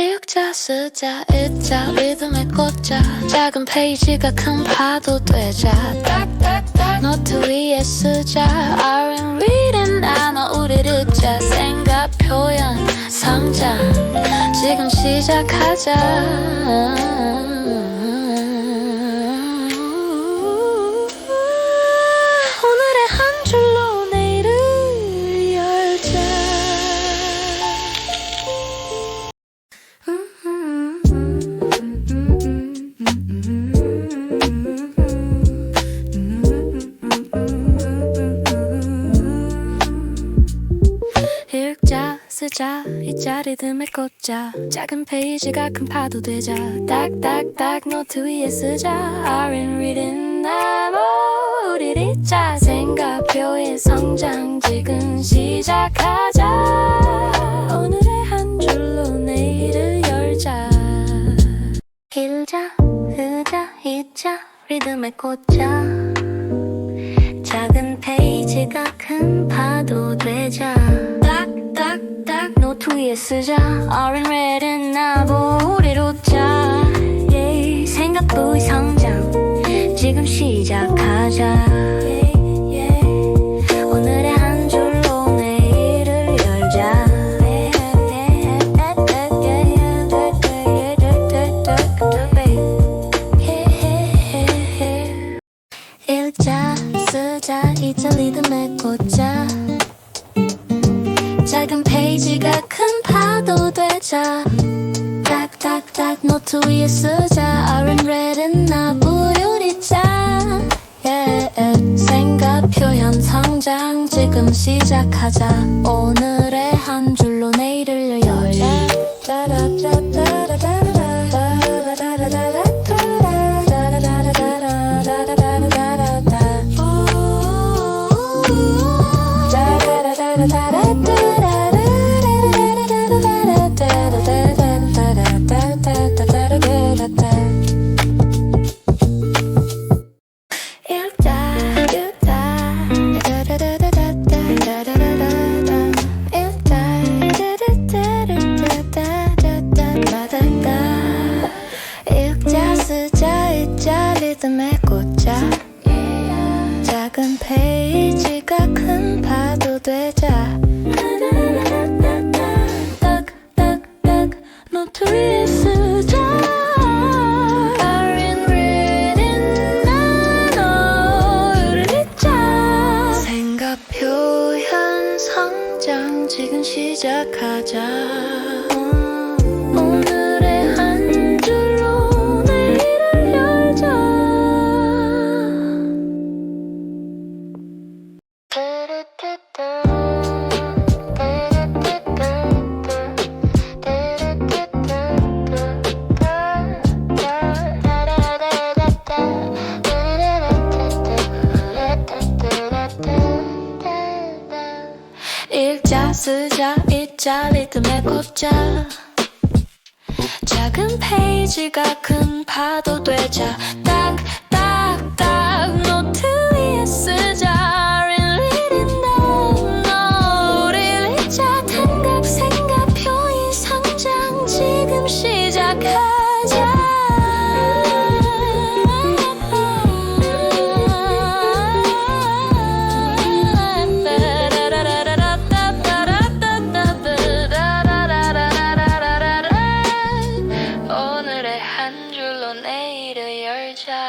읽자 쓰자 읽자 리듬에 꽂자. 작은 페이지가 큰 파도 되자. 딱딱딱. 노트 위에 쓰자. I'm reading 나눠 우리 읽자 생각 표현 성장 지금 시작하자 쓰자. 이 자 리 듬에 꽂자. 작은 페이지가 큰 파도 되자. 딱딱딱 노트 위에 쓰자. I've reading 나무 우리 읽자 생각 표현 성장. 지금 시작하자. 오늘의 한 줄로 내일을 열자. 읽자 흐자 잊자 리듬에 꽂자. 작은 페이지가 큰 파도 되자 노트 위에 쓰자. Orange red은 나보 우리 웃자. yeah. 생각도 성장 지금 시작하자 작은 페이지가 큰 파도 되자. 딱딱딱 노트 위에 쓰자. Orange red은 나 부유리자. yeah. 생각 표현 성장. 지금 시작하자. 오늘 꽂자 작은 페이지가 큰 파도 되자 쓰자 읽자 리듬에 꽂자. 작은 페이지가 큰 파도 되자. 딱딱딱 노트 위에 쓰자. down 너를 읽자 생각 표현 성장. 지금 시작하자 오